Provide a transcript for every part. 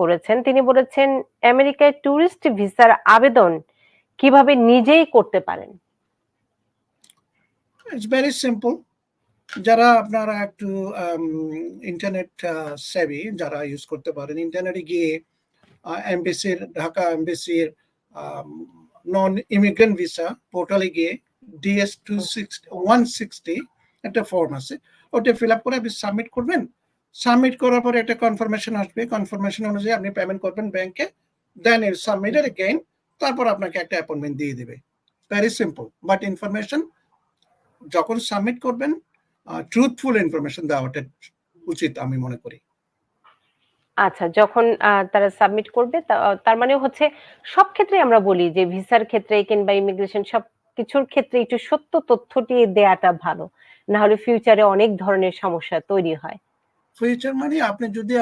করেছেন। তিনি বলেছেন, আমেরিকায় ট্যুরিস্ট ভিসার আবেদন কীভাবে নিজেই করতে পারেন? ইটস ভেরি সিম্পল যারা আপনারা একটু ইন্টারনেট সেভি যারা ইউজ করতে পারেন ইন্টারনেটে গিয়ে এমবিসির ঢাকা এমবিসির নন ইমিগ্রেন্ট ভিসা পোর্টালে গিয়ে DS two six one sixty একটা ফর্ম আছে। ওটা ফিল আপ করে আপনি সাবমিট করবেন। সাবমিট করার পরে একটা কনফার্মেশন আসবে। কনফার্মেশন অনুযায়ী আপনি পেমেন্ট করবেন ব্যাংকে দেন ইট সাবমিটেড এগেইন তারপর আপনাকে একটা অ্যাপয়েন্টমেন্ট দিয়ে দিবে। ভেরি সিম্পল বাট ইনফরমেশন যখন সাবমিট করবেন ট্রুথফুল ইনফরমেশন দেওয়াটা উচিত আমি মনে করি। আচ্ছা যখন তারা সাবমিট করবে তার মানে হচ্ছে সব ক্ষেত্রে আমরা বলি যে ভিসার ক্ষেত্রে কিংবা ইমিগ্রেশন সব কিছুর ক্ষেত্রে একটু সত্য তথ্যটি দেয়াটা ভালো। না হলে ফিউচারে অনেক ধরনের সমস্যা তৈরি হয়। ফিউচার মানে আপনি যদি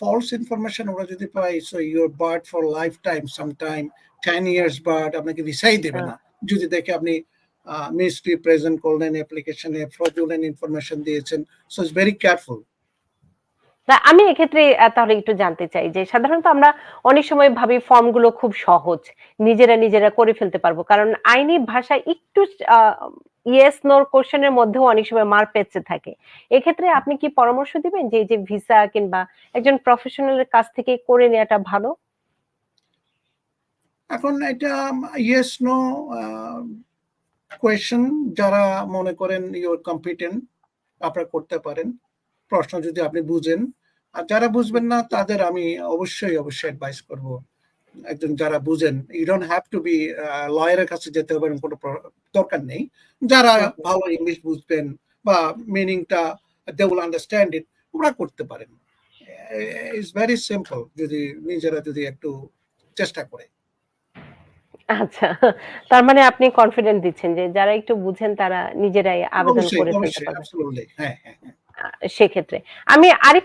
ফলস ইনফরমেশন ওরা যদি পায় so you're barred for life time some time ten years barred আপনাকে ভিসাই দেবে না। যদি দেখে আপনি মিস্ট্রি প্রেজেন্ট করলেন অ্যাপ্লিকেশনে ফ্রডুলেন্ট ইনফরমেশন দিয়েছেন সো ইটস ভেরি কেয়ারফুল না আমি এক্ষেত্রে তাহলে একটু জানতে চাই যে সাধারণত আমরা অনেক সময় ভাবি ফর্মগুলো খুব সহজ নিজেরা নিজেরা করে ফেলতে পারব কারণ আইনি ভাষা একটু ইয়েস নোর কোশ্চেনের মধ্যেও অনেক সময় মার পেঁচে থাকে। এক্ষেত্রে আপনি কি পরামর্শ দিবেন যে যে ভিসা কিংবা একজন প্রফেশনালের কাছ থেকে করে নেওয়াটা ভালো? এখন এটা ইয়েস নো কোয়েশ্চেন যারা মনে করেন ইউর কম্পিটেন্ট আপনারা করতে পারেন। প্রশ্ন যদি আপনি বুঝেন। আর যারা বুঝবেন না, তাদের আমি অবশ্যই অবশ্যই অ্যাডভাইস করব। একজন যারা বুঝেন you don't have to be লয়ারের কাছে যেতে হবে কোনো দরকার নেই। যারা ভালো ইংলিশ বুঝবেন বা মিনিংটা দে উইল আন্ডারস্ট্যান্ড ইট ওরা করতে পারেন। ইটস ভেরি সিম্পল যদি নিজেরা যদি একটু চেষ্টা করে। আচ্ছা তার মানে আপনি কনফিডেন্ট দিচ্ছেন যে যারা একটু বুঝেন তারা নিজেরাই আবেদন করে ফেলতে পারবে হ্যাঁ হ্যাঁ হ্যাঁ। সেক্ষেত্রে। আমি আরেক